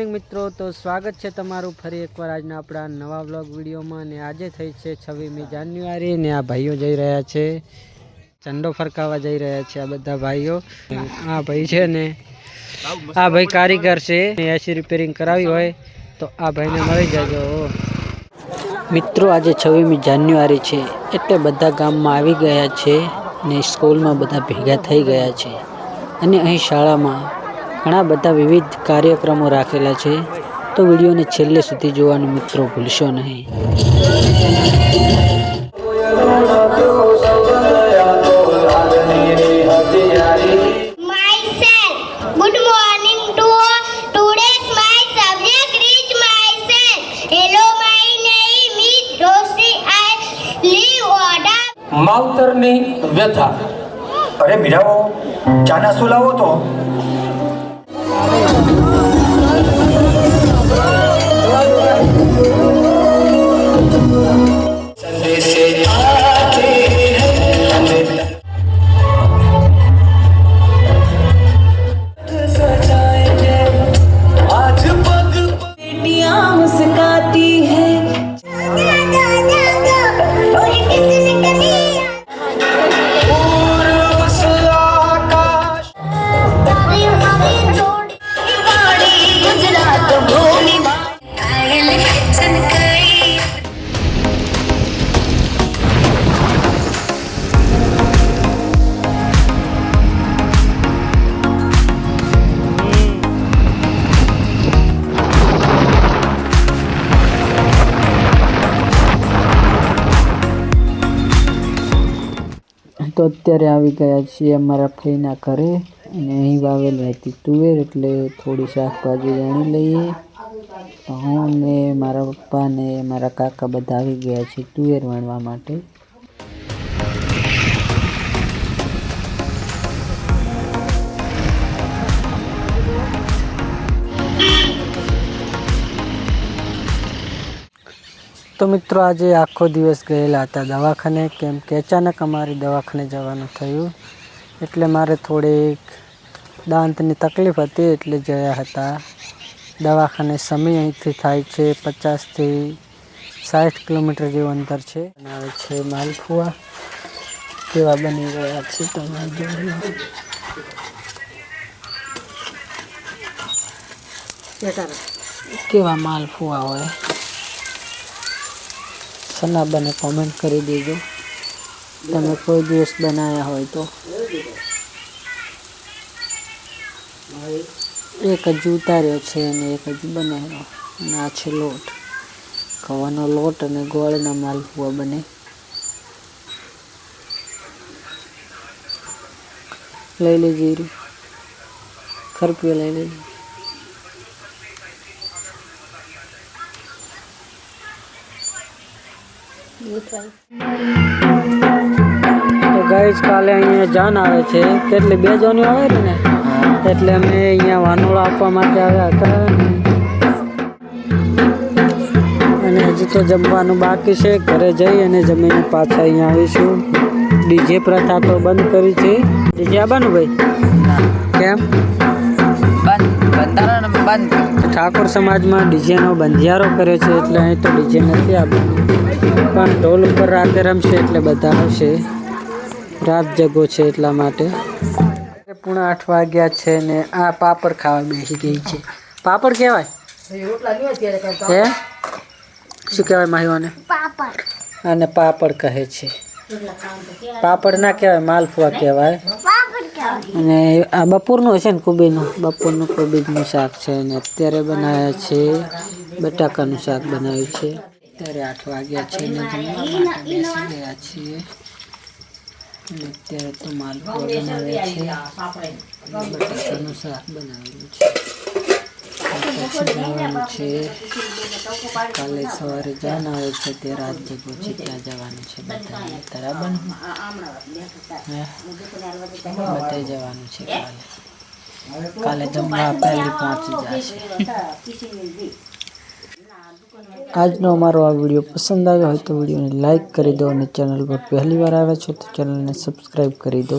Morning મિત્રો, તો સ્વાગત છે તમારું ફરી એકવાર આજના આપણા નવા બ્લોગ વિડીયોમાં. ને આજે થઈ છે છવ્વીસમી જાન્યુઆરી ને આ ભાઈઓ જઈ રહ્યા છે. ચંડો ફરકાવા જઈ રહ્યા છે આ બધા ભાઈઓ. આ ભાઈ છે ને, આ ભાઈ કારીગર છે. એસી રિપેરિંગ કરાવી હોય તો આ ભાઈને મળી જજો. મિત્રો, આજે છવ્વીસમી જાન્યુઆરી છે. એટલે બધા ગામમાં આવી ગયા છે ને સ્કૂલમાં બધા ભેગા થઈ ગયા છે. અને અહીં શાળામાં ઘણા બધા વિવિધ કાર્યક્રમો રાખેલા છે તો વિડીયોને છેલ્લે સુધી જોવાનું મિત્રો ભૂલશો નહીં. માવતરની વ્યથા અરે મીરાઓ ચા નાસ્તો લાવો તો Thank you. તો અત્યારે આવી ગયા છીએ અમારા ફઈના ઘરે અને અહીં વાવેલી હતી તુવેર એટલે થોડી શાકભાજી વણી લઈએ. હું ને મારા પપ્પા ને મારા કાકા બધા આવી ગયા છે તુવેર વણવા માટે. તો મિત્રો આજે આખો દિવસ ગયેલા હતા દવાખાને કેમ કે અચાનક અમારે દવાખાને જવાનું થયું. એટલે મારે થોડીક દાંતની તકલીફ હતી એટલે ગયા હતા. દવાખાને સમય અહીંથી થાય છે પચાસથી સાઠ કિલોમીટર જેવું અંતર છે. આવે છે માલપુઆ. કેવા બની રહ્યા છે તમે જોઈ કેવા માલપુઆ હોય. સનાબને કોમેન્ટ કરી દેજો. તમે કોઈ દિવસ બનાવ્યા હોય તો. એક હજુ ઉતાર્યો છે અને એક હજુ બનાવ્યો. અને આ છે લોટ. ખવાનો લોટ અને ગોળના માલપુઆ બને. લઈ લેજે. ખરપીઓ લઈ લેજે. તો ગાઈસ કાલે અહીંયા જાન આવે છે. કેટલી બે જોની આવે ને? એટલે અમે અહીંયા વાનોળા આપવા માટે આવ્યા હતા. અને હજી તો જમવાનું બાકી છે. ઘરે જઈ અને જમીને પાછા અહીંયા આવીશું. ડીજે પ્રથા તો બંધ કરી છે. ડીજે આવવાનું ભાઈ? કેમ? ઠાકોર સમાજમાં ડીજેનો બંધિયારો કર્યો છે એટલે અહીં તો ડીજે નથી આવવાનું પણ ઢોલ ઉપર રાતે રમશે એટલે બધા આવશે. રાત જગો છે એટલા માટે. પૂણા આઠ વાગ્યા છે ને આ પાપડ ખાવા બેસી ગઈ છે. પાપડ કહેવાય? હે? શું કહેવાય માહીઓને? અને આને પાપડ કહે છે. પાપડ ના કહેવાય માલપુઆ કહેવાય? અને આ બપોરનું હશે ને કોબીનું? બપોરનું કોબીજનું શાક છે અને અત્યારે બનાવ્યા છે, બટાકાનું શાક બનાવ્યું છે. અત્યારે આઠ વાગ્યા છે ને બેસી ગયા છીએ. અત્યારે તો માલપુઆ બનાવ્યા છે. બટાકાનું શાક બનાવેલું છે. પછી જવાનું છે કાલે સવારે જાન આવે છે તે રાત જગો છે ત્યાં જવાનું છે બરાબર? બધે જવાનું છે કાલે. કાલે જમવા પહેલી પહોંચી જશે આજનો અમારો આ વીડિયો પસંદ આવ્યો હોય તો વિડીયોને લાઇક કરી દો અને ચેનલ પર પહેલી વાર આવ્યા છો તો ચેનલને સબસ્ક્રાઈબ કરી દો.